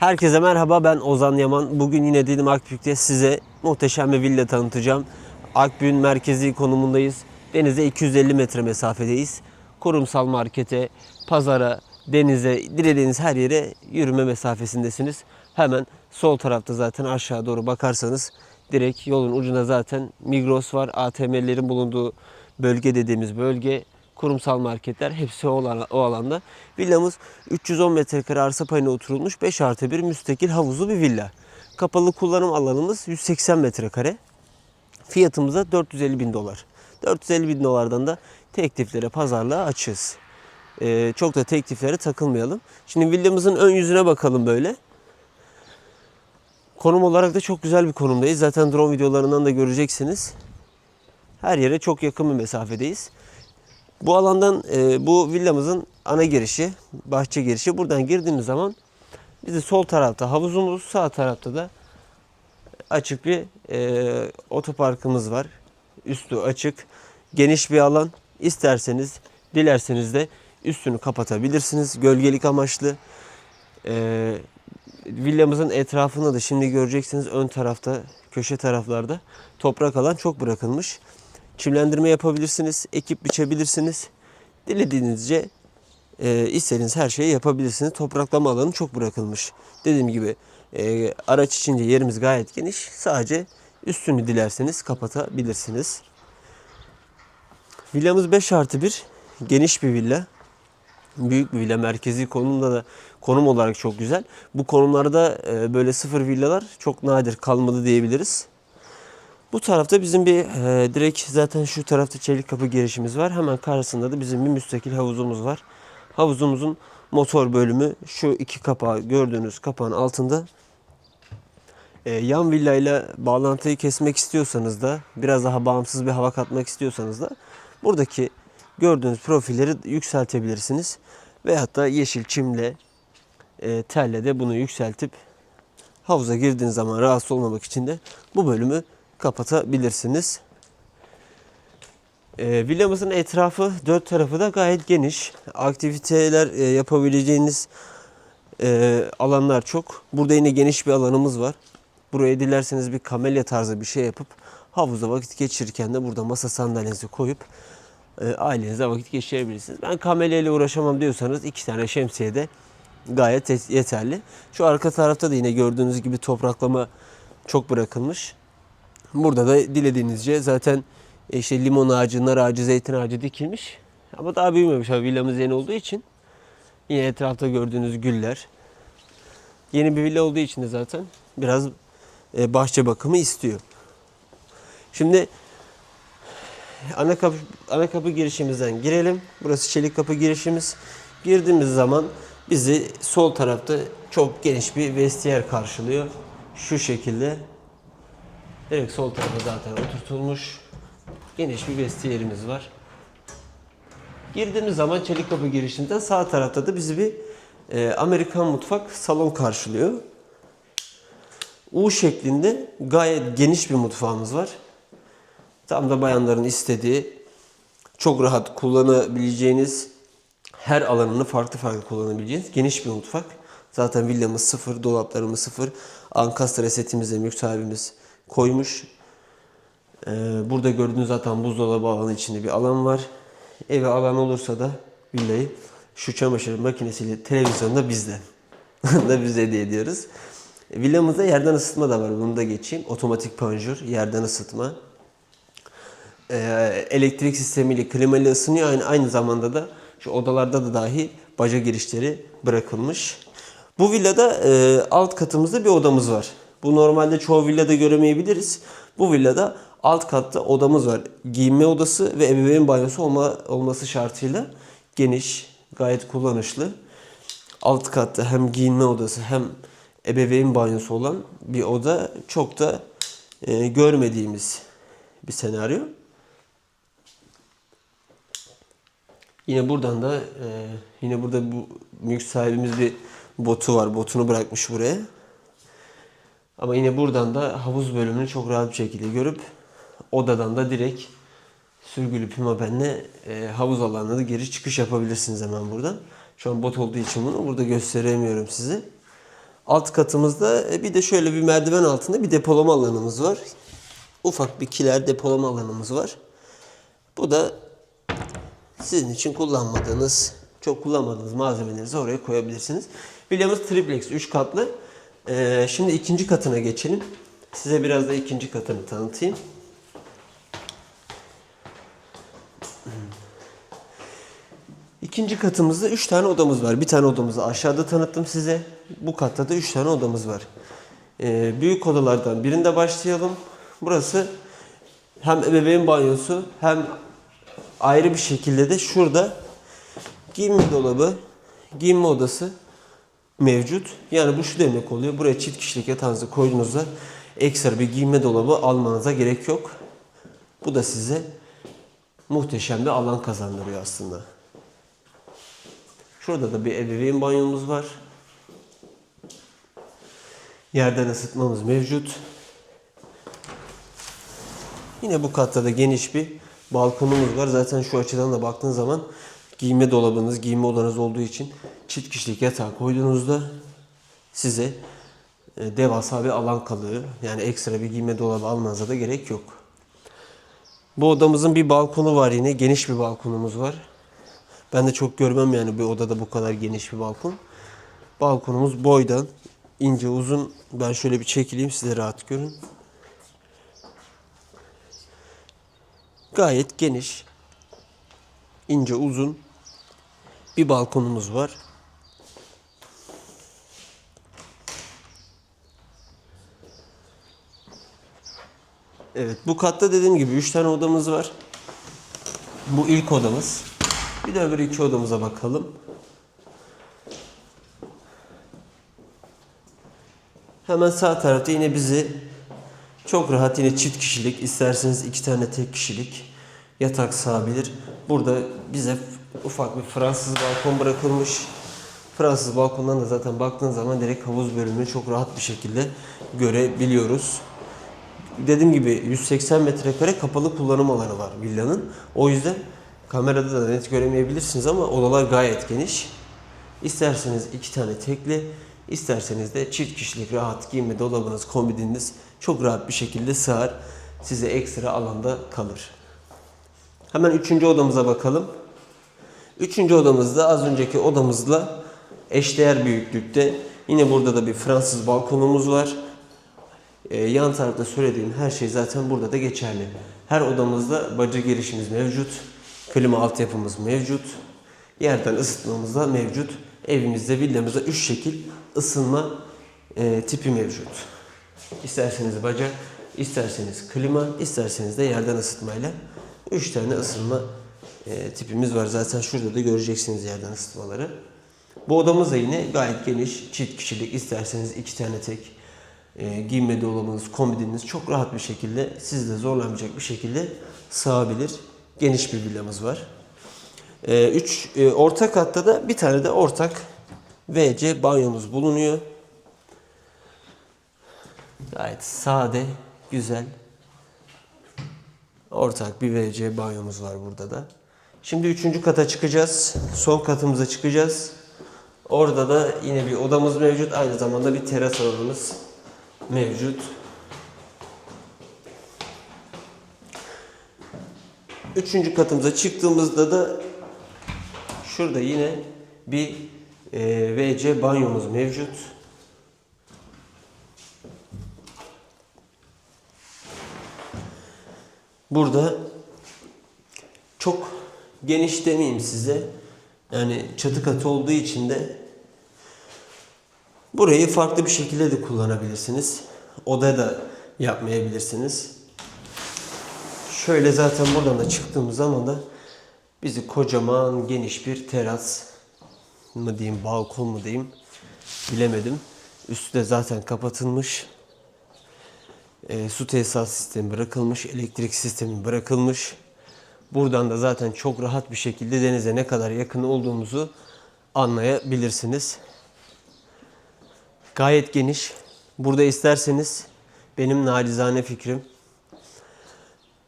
Herkese merhaba ben Ozan Yaman. Bugün yine Didim Akbük'te size muhteşem bir villa tanıtacağım. Akbük'ün merkezi konumundayız. Denize 250 metre mesafedeyiz. Kurumsal markete, pazara, denize, dilediğiniz her yere yürüme mesafesindesiniz. Hemen sol tarafta zaten aşağı doğru bakarsanız direkt yolun ucunda zaten Migros var. ATM'lerin bulunduğu bölge dediğimiz bölge kurumsal marketler hepsi o, alana- o alanda. Villamız 310 metrekare arsa payına oturulmuş 5 artı 1 müstakil havuzlu bir villa. Kapalı kullanım alanımız 180 metrekare. Fiyatımız da 450 bin dolar. 450 bin dolardan da tekliflere pazarlığa açığız. Ee, çok da tekliflere takılmayalım. Şimdi villamızın ön yüzüne bakalım böyle. Konum olarak da çok güzel bir konumdayız. Zaten drone videolarından da göreceksiniz. Her yere çok yakın bir mesafedeyiz. Bu alandan e, bu villamızın ana girişi, bahçe girişi. Buradan girdiğimiz zaman bizi sol tarafta havuzumuz, sağ tarafta da açık bir e, otoparkımız var. Üstü açık, geniş bir alan. İsterseniz, dilerseniz de üstünü kapatabilirsiniz. Gölgelik amaçlı. E, villamızın etrafında da şimdi göreceksiniz ön tarafta, köşe taraflarda toprak alan çok bırakılmış. Çimlendirme yapabilirsiniz, ekip biçebilirsiniz. Dilediğinizce e, istediğiniz her şeyi yapabilirsiniz. Topraklama alanı çok bırakılmış. Dediğim gibi e, araç içince yerimiz gayet geniş. Sadece üstünü dilerseniz kapatabilirsiniz. Villamız 5 artı 1. Geniş bir villa. Büyük bir villa. Merkezi konumda da konum olarak çok güzel. Bu konumlarda e, böyle sıfır villalar çok nadir kalmadı diyebiliriz. Bu tarafta bizim bir e, direkt zaten şu tarafta çelik kapı girişimiz var. Hemen karşısında da bizim bir müstakil havuzumuz var. Havuzumuzun motor bölümü şu iki kapağı gördüğünüz kapağın altında. E, yan villayla bağlantıyı kesmek istiyorsanız da biraz daha bağımsız bir hava katmak istiyorsanız da buradaki gördüğünüz profilleri yükseltebilirsiniz. Veyahut da yeşil çimle e, telle de bunu yükseltip havuza girdiğiniz zaman rahatsız olmamak için de bu bölümü kapatabilirsiniz. E, villamızın etrafı dört tarafı da gayet geniş. Aktiviteler e, yapabileceğiniz e, alanlar çok. Burada yine geniş bir alanımız var. Buraya dilerseniz bir kamelya tarzı bir şey yapıp havuzda vakit geçirirken de burada masa sandalyenizi koyup e, ailenize vakit geçirebilirsiniz. Ben kamelya ile uğraşamam diyorsanız iki tane şemsiye de gayet yet- yeterli. Şu arka tarafta da yine gördüğünüz gibi topraklama çok bırakılmış. Burada da dilediğinizce zaten e, işte limon ağacı, nar ağacı, zeytin ağacı dikilmiş. Ama daha büyümemiş abi villamız yeni olduğu için. Yine etrafta gördüğünüz güller. Yeni bir villa olduğu için de zaten biraz e, bahçe bakımı istiyor. Şimdi ana kapı ana kapı girişimizden girelim. Burası çelik kapı girişimiz. Girdiğimiz zaman bizi sol tarafta çok geniş bir vestiyer karşılıyor. Şu şekilde Direkt sol tarafa zaten oturtulmuş. Geniş bir vestiyerimiz var. Girdiğimiz zaman çelik kapı girişinden sağ tarafta da bizi bir e, Amerikan mutfak salon karşılıyor. U şeklinde gayet geniş bir mutfağımız var. Tam da bayanların istediği, çok rahat kullanabileceğiniz, her alanını farklı farklı kullanabileceğiniz geniş bir mutfak. Zaten villamız sıfır, dolaplarımız sıfır. Ankastre setimize mülk sahibimiz koymuş. Ee, burada gördüğünüz zaten buzdolabı alanı içinde bir alan var. Eve alan olursa da villayı şu çamaşır makinesiyle televizyonu da bizden. da biz hediye ediyoruz. Villamızda yerden ısıtma da var. Bunu da geçeyim. Otomatik panjur, yerden ısıtma. Ee, elektrik sistemiyle klimalı ısınıyor. Aynı, aynı zamanda da şu odalarda da dahi baca girişleri bırakılmış. Bu villada e, alt katımızda bir odamız var. Bu normalde çoğu villada göremeyebiliriz. Bu villada alt katta odamız var. Giyinme odası ve ebeveyn banyosu olma, olması şartıyla geniş, gayet kullanışlı. Alt katta hem giyinme odası hem ebeveyn banyosu olan bir oda çok da e, görmediğimiz bir senaryo. Yine buradan da e, yine burada bu mülk sahibimiz bir botu var. Botunu bırakmış buraya. Ama yine buradan da havuz bölümünü çok rahat bir şekilde görüp odadan da direkt sürgülü pimapenle e, havuz alanına da geri çıkış yapabilirsiniz hemen buradan. Şu an bot olduğu için bunu burada gösteremiyorum size. Alt katımızda e, bir de şöyle bir merdiven altında bir depolama alanımız var. Ufak bir kiler depolama alanımız var. Bu da sizin için kullanmadığınız, çok kullanmadığınız malzemelerinizi oraya koyabilirsiniz. Villamız triplex, 3 katlı. Ee, şimdi ikinci katına geçelim. Size biraz da ikinci katını tanıtayım. İkinci katımızda 3 tane odamız var. Bir tane odamızı aşağıda tanıttım size. Bu katta da 3 tane odamız var. Ee, büyük odalardan birinde başlayalım. Burası hem ebeveyn banyosu hem ayrı bir şekilde de şurada giyinme dolabı, giyinme odası mevcut. Yani bu şu demek oluyor. Buraya çift kişilik yatağınızı koyduğunuzda ekstra bir giyinme dolabı almanıza gerek yok. Bu da size muhteşem bir alan kazandırıyor aslında. Şurada da bir ebeveyn banyomuz var. Yerden ısıtmamız mevcut. Yine bu katta da geniş bir balkonumuz var. Zaten şu açıdan da baktığın zaman giyinme dolabınız, giyinme odanız olduğu için çift kişilik yatağı koyduğunuzda size e, devasa bir alan kalıyor. Yani ekstra bir giyinme dolabı almanıza da gerek yok. Bu odamızın bir balkonu var yine. Geniş bir balkonumuz var. Ben de çok görmem yani bir odada bu kadar geniş bir balkon. Balkonumuz boydan ince uzun. Ben şöyle bir çekileyim size rahat görün. Gayet geniş, ince uzun bir balkonumuz var. Evet bu katta dediğim gibi 3 tane odamız var. Bu ilk odamız. Bir de öbür iki odamıza bakalım. Hemen sağ tarafta yine bizi çok rahat yine çift kişilik, isterseniz iki tane tek kişilik yatak sığabilir. Burada bize ufak bir Fransız balkon bırakılmış. Fransız balkondan da zaten baktığın zaman direkt havuz bölümünü çok rahat bir şekilde görebiliyoruz. Dediğim gibi 180 metrekare kapalı kullanım alanı var villanın. O yüzden kamerada da net göremeyebilirsiniz ama odalar gayet geniş. İsterseniz iki tane tekli, isterseniz de çift kişilik rahat giyinme dolabınız, kombininiz çok rahat bir şekilde sığar. Size ekstra alanda kalır. Hemen üçüncü odamıza bakalım. Üçüncü odamızda az önceki odamızla eşdeğer büyüklükte. Yine burada da bir Fransız balkonumuz var. Ee, yan tarafta söylediğim her şey zaten burada da geçerli. Her odamızda bacı girişimiz mevcut. Klima altyapımız mevcut. Yerden ısıtmamız da mevcut. Evimizde, villamızda 3 şekil ısınma e, tipi mevcut. İsterseniz baca, isterseniz klima, isterseniz de yerden ısıtmayla 3 tane ısınma e, tipimiz var. Zaten şurada da göreceksiniz yerden ısıtmaları. Bu odamız da yine gayet geniş, çift kişilik. isterseniz iki tane tek e, giyinme dolabınız, kombininiz çok rahat bir şekilde sizi de zorlamayacak bir şekilde sığabilir. Geniş bir villamız var. 3 e, orta katta da bir tane de ortak WC banyomuz bulunuyor. Gayet sade, güzel. Ortak bir WC banyomuz var burada da. Şimdi üçüncü kata çıkacağız. Son katımıza çıkacağız. Orada da yine bir odamız mevcut. Aynı zamanda bir teras alanımız mevcut. Üçüncü katımıza çıktığımızda da şurada yine bir e, WC banyomuz mevcut. Burada çok geniş demeyeyim size. Yani çatı katı olduğu için de burayı farklı bir şekilde de kullanabilirsiniz. Oda da yapmayabilirsiniz. Şöyle zaten buradan da çıktığımız zaman da bizi kocaman geniş bir teras mı diyeyim, balkon mu diyeyim bilemedim. Üstü de zaten kapatılmış. E, su tesisat sistemi bırakılmış, elektrik sistemi bırakılmış. Buradan da zaten çok rahat bir şekilde denize ne kadar yakın olduğumuzu anlayabilirsiniz. Gayet geniş. Burada isterseniz benim nacizane fikrim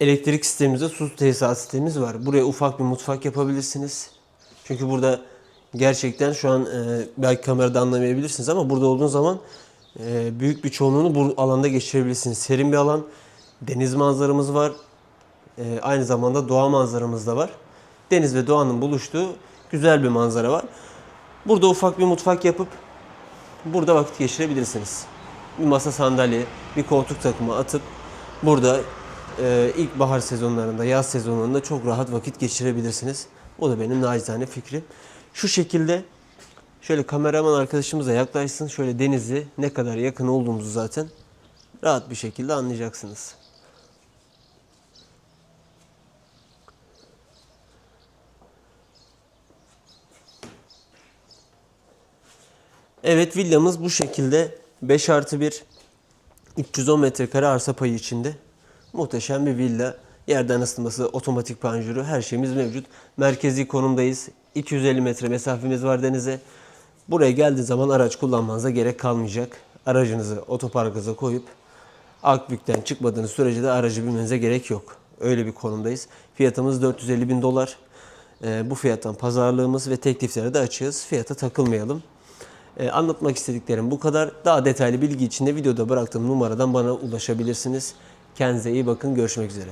elektrik sistemimizde su tesisat sistemimiz var. Buraya ufak bir mutfak yapabilirsiniz. Çünkü burada Gerçekten şu an e, belki kamerada anlamayabilirsiniz ama burada olduğunuz zaman büyük bir çoğunluğunu bu alanda geçirebilirsiniz. Serin bir alan, deniz manzaramız var. E, aynı zamanda doğa manzaramız da var. Deniz ve doğanın buluştuğu güzel bir manzara var. Burada ufak bir mutfak yapıp burada vakit geçirebilirsiniz. Bir masa sandalye, bir koltuk takımı atıp burada e, ilkbahar sezonlarında, yaz sezonlarında çok rahat vakit geçirebilirsiniz. O da benim nacizane fikrim. Şu şekilde şöyle kameraman arkadaşımız da yaklaşsın. Şöyle denizi ne kadar yakın olduğumuzu zaten rahat bir şekilde anlayacaksınız. Evet villamız bu şekilde 5 artı 1 310 metrekare arsa payı içinde. Muhteşem bir villa. Yerden ısıtması, otomatik panjuru her şeyimiz mevcut. Merkezi konumdayız. 250 metre mesafemiz var denize. Buraya geldiği zaman araç kullanmanıza gerek kalmayacak. Aracınızı otoparkınıza koyup Akbük'ten çıkmadığınız sürece de aracı binmenize gerek yok. Öyle bir konumdayız. Fiyatımız 450 bin dolar. Ee, bu fiyattan pazarlığımız ve tekliflere de açığız. Fiyata takılmayalım. Ee, anlatmak istediklerim bu kadar. Daha detaylı bilgi için de videoda bıraktığım numaradan bana ulaşabilirsiniz. Kendinize iyi bakın. Görüşmek üzere.